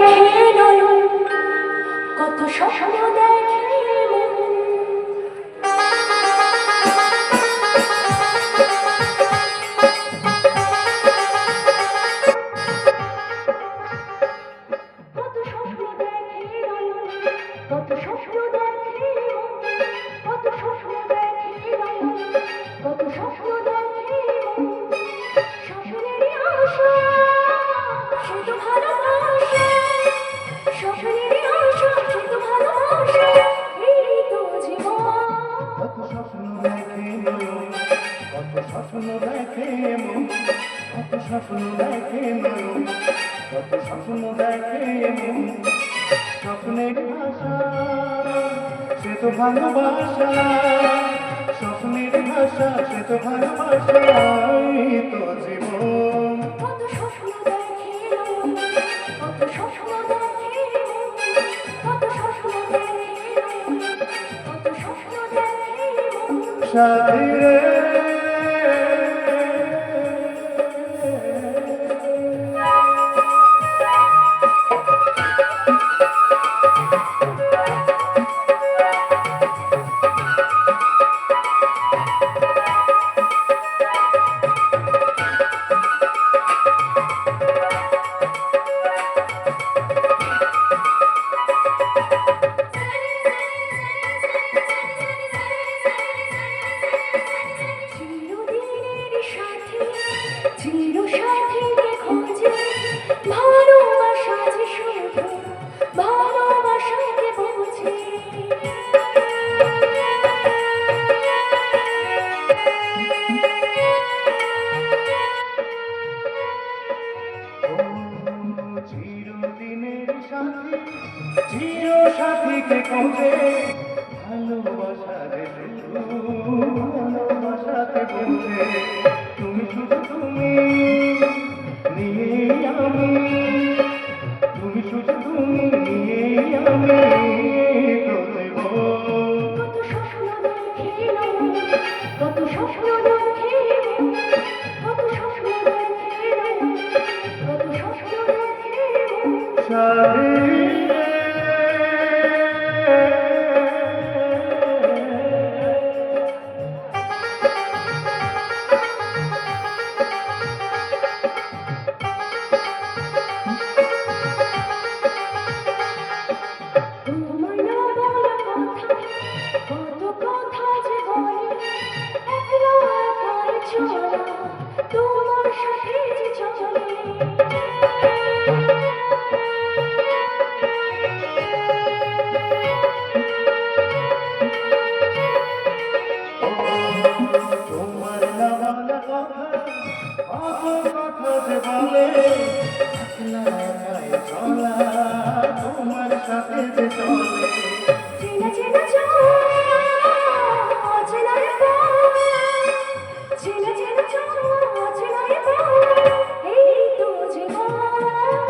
দেখে নয়ন কত স্বপ্ন দেখে স্বপ্ন দেখে মন কত স্বপ্ন দেখে নয়ন কত স্বপ্ন দেখে মন। স্বপ্নের ভাষা সে তো ভালোবাসা। স্বপ্নের ভাষা সে তো ভালোবাসা তো জীবন। কত স্বপ্ন দেখে কত স্বপ্ন দেখে কত স্বপ্ন দেখে মন। সাথী সাথী চির সাথীকে খোঁজে ভালোবাসা শুধু ভালোবাসাকে বোঝে তুমি শুধু তুমি নিয়ে আমি, তুমি শুধু তুমি নিয়ে আমি। মন। তোমার সাথে চলে চেনা চেনা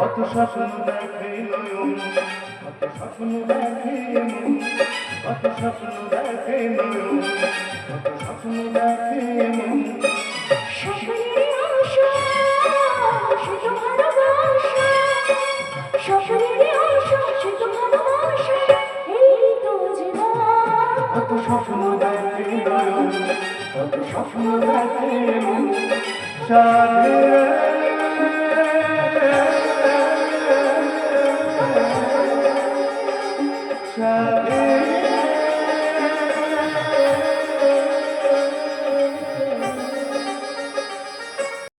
কত স্বপ্ন দেখে নয়ন কত স্বপ্ন দেখে মন। কত স্বপ্ন দেখে নয়ন কত স্বপ্ন দেখে স্বপ্ন দেখে কত স্বপ্ন দেখে মন সাথে